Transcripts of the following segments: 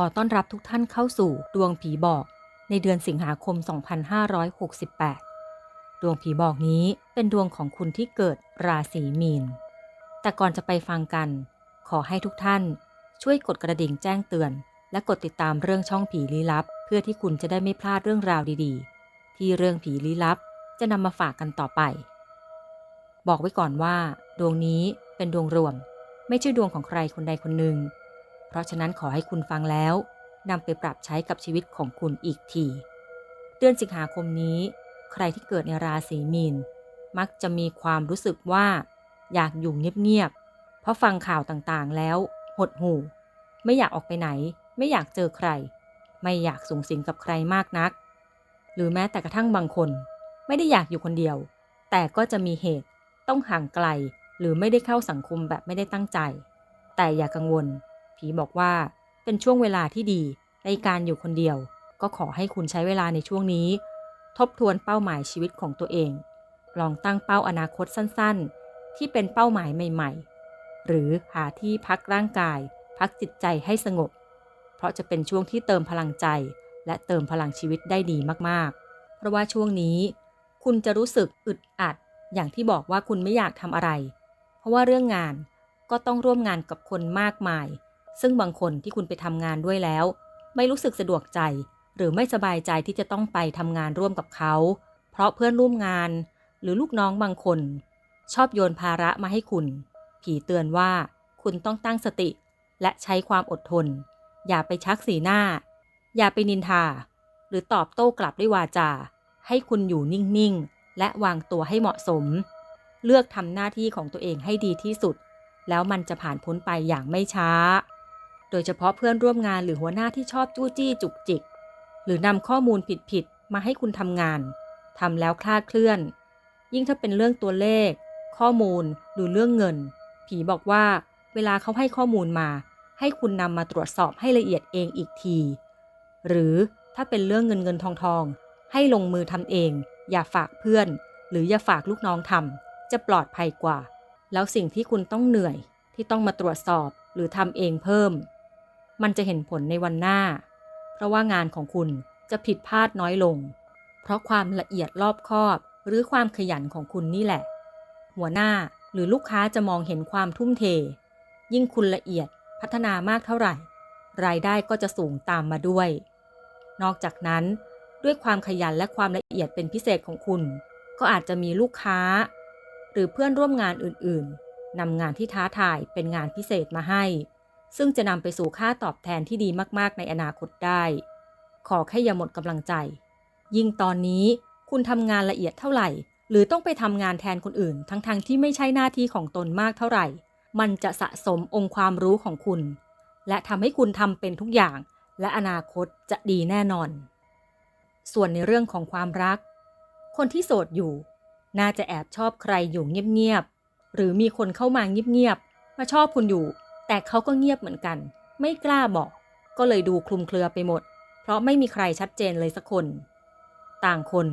ขอต้อนรับทุกท่านเข้าสู่ดวงผีบอก ในเดือนสิงหาคม 2568 ดวงผีบอกนี้เป็นดวงของคุณที่เกิดราศีมีน แต่ก่อนจะไปฟังกัน ขอให้ทุกท่าน ช่วยกดกระดิ่งแจ้งเตือน และกดติดตามเรื่องช่องผีลี้ลับ เพื่อที่คุณจะได้ไม่พลาดเรื่องราวดีๆ ที่เรื่องผีลี้ลับจะนำมาฝากกันต่อไป บอกไว้ก่อนว่า ดวงนี้เป็นดวงรวม ไม่ใช่ดวงของใครคนใดคนหนึ่ง ราะฉะนั้นขอให้คุณฟังแล้วนำไปปรับใช้กับชีวิตของคุณอีกที เดือนสิงหาคมนี้ ใครที่เกิดในราศีมีน มักจะมีความรู้สึกว่า อยากอยู่เงียบๆ เพราะฟังข่าวต่างๆแล้ว หดหู่ ไม่อยากออกไปไหน ไม่อยากเจอใคร ไม่อยากสูงสิงกับใครมากนัก หรือแม้แต่กระทั่งบางคน ไม่ได้อยากอยู่คนเดียว แต่ก็จะมีเหตุต้องห่างไกล หรือไม่ได้เข้าสังคมแบบไม่ได้ตั้งใจ แต่อย่ากังวล ผีบอกว่าเป็นช่วงเวลาที่ดีในการอยู่คนเดียว ก็ขอให้คุณใช้เวลาในช่วงนี้ ทบทวนเป้าหมายชีวิตของตัวเอง ลองตั้งเป้าอนาคตสั้นๆ ที่เป็นเป้าหมายใหม่ ๆ หรือหาที่พักร่างกาย พักจิตใจให้สงบ เพราะจะเป็นช่วงที่เติมพลังใจ และเติมพลังชีวิตได้ดีมากๆ เพราะว่าช่วงนี้ คุณจะรู้สึกอึดอัด อย่างที่บอกว่าคุณไม่อยากทำอะไร เพราะว่าเรื่องงานก็ต้องร่วมงานกับคนมากมาย ซึ่งบางคนที่คุณไปทำงานด้วยแล้ว ไม่รู้สึกสะดวกใจ หรือไม่สบายใจที่จะต้องไปทำงานร่วมกับเขา เพราะเพื่อนร่วมงาน หรือลูกน้องบางคน ชอบโยนภาระมาให้คุณ ผีเตือนว่าคุณต้องตั้งสติ และใช้ความอดทน อย่าไปชักสีหน้า อย่าไปนินทา หรือตอบโต้กลับด้วยวาจา ให้คุณอยู่นิ่งๆ และวางตัวให้เหมาะสม เลือกทำหน้าที่ของตัวเองให้ดีที่สุดแล้วมันจะผ่านพ้นไปอย่างไม่ช้า โดยเฉพาะเพื่อนร่วมงานหรือหัวหน้าที่ชอบจู้จี้จุกจิก หรือนำข้อมูลผิดๆมาให้คุณทำงานทำแล้วคลาดเคลื่อน ยิ่งถ้าเป็นเรื่องตัวเลข ข้อมูลหรือเรื่องเงิน ผีบอกว่า เวลาเขาให้ข้อมูลมา ให้คุณนำมาตรวจสอบให้ละเอียดเองอีกที หรือถ้าเป็นเรื่องเงินเงินทองทอง ให้ลงมือทำเอง อย่าฝากเพื่อน หรืออย่าฝากลูกน้องทำจะปลอดภัยกว่า แล้วสิ่งที่คุณต้องเหนื่อยที่ต้องมาตรวจสอบหรือทำเองเพิ่ม มันจะเห็นผลในวันหน้า เพราะว่างานของคุณจะผิดพลาดน้อยลง เพราะความละเอียดรอบคอบหรือความขยันของคุณนี่แหละ หัวหน้าหรือลูกค้าจะมองเห็นความทุ่มเท ยิ่งคุณละเอียดพัฒนามากเท่าไหร่ รายได้ก็จะสูงตามมาด้วย นอกจากนั้น ด้วยความขยันและความละเอียดเป็นพิเศษของคุณ ก็อาจจะมีลูกค้า หรือเพื่อนร่วมงานอื่นๆนำงานที่ท้าทายเป็นงานพิเศษมาให้ ซึ่งจะนำไปสู่ค่าตอบแทนที่ดีมากๆ ในอนาคตได้ ขอแค่อย่าหมดกำลังใจ ยิ่งตอนนี้คุณทำงานละเอียดเท่าไหร่ หรือต้องไปทำงานแทนคนอื่น ทั้งๆทที่ไม่ใช่หน้าที่ของตนมากเท่าไหร่ มันจะสะสมองค์ความรู้ของคุณ และทำให้คุณทำเป็นทุกอย่าง และอนาคตจะดีแน่นอน ส่วนในเรื่องของความรัก คนที่โสดอยู่ น่าจะแอบชอบใครอยู่เงียบๆหรือมีคนเข้ามาเงียบๆมาชอบคุณอยู่ แต่เขาก็เงียบเหมือนกัน ไม่กล้าบอก ก็เลยดูคลุมเครือไปหมด เพราะไม่มีใครชัดเจนเลยสักคน ต่างคน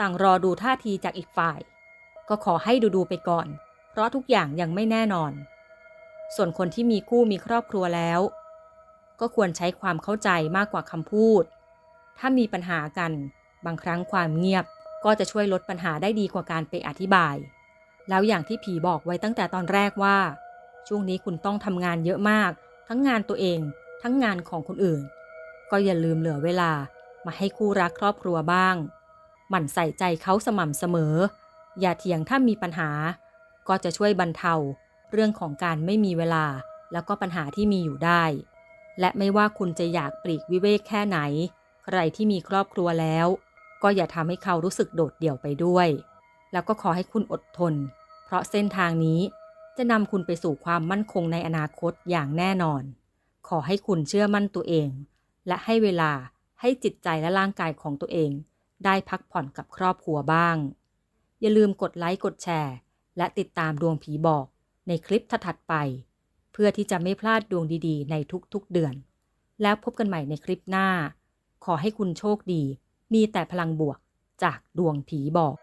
ต่างรอดูท่าทีจากอีกฝ่าย ก็ขอให้ดูดูไปก่อน เพราะทุกอย่างยังไม่แน่นอน ส่วนคนที่มีคู่มีครอบครัวแล้ว ก็ควรใช้ความเข้าใจมากกว่าคำพูด ถ้ามีปัญหากัน บางครั้งความเงียบก็จะช่วยลดปัญหาได้ดีกว่าการไปอธิบาย แล้วอย่างที่ผีบอกไว้ตั้งแต่ตอนแรกว่า ช่วงนี้คุณต้องทำงานเยอะมาก ทั้งงานตัวเอง ทั้งงานของคนอื่น ก็อย่าลืมเหลือเวลามาให้คู่รักครอบครัวบ้าง หมั่นใส่ใจเขาสม่ำเสมอ อย่าเถียงถ้ามีปัญหา ก็จะช่วยบรรเทาเรื่องของการไม่มีเวลา แล้วก็ปัญหาที่มีอยู่ได้ และไม่ว่าคุณจะอยากปลีกวิเวกแค่ไหน ใครที่มีครอบครัวแล้ว ก็อย่าทำให้เขารู้สึกโดดเดี่ยวไปด้วย แล้วก็ขอให้คุณอดทน เพราะเส้นทางนี้ จะนำคุณไปสู่ความมั่นคงในอนาคตอย่างแน่นอน ขอให้คุณเชื่อมั่นตัวเอง และให้เวลาให้จิตใจและร่างกายของตัวเอง ได้พักผ่อนกับครอบครัวบ้าง อย่าลืมกดไลค์กดแชร์ และติดตามดวงผีบอกในคลิปถัดไป เพื่อที่จะไม่พลาดดวงดีๆ ในทุกๆเดือน แล้วพบกันใหม่ในคลิปหน้า ขอให้คุณโชคดี มีแต่พลังบวกจากดวงผีบอก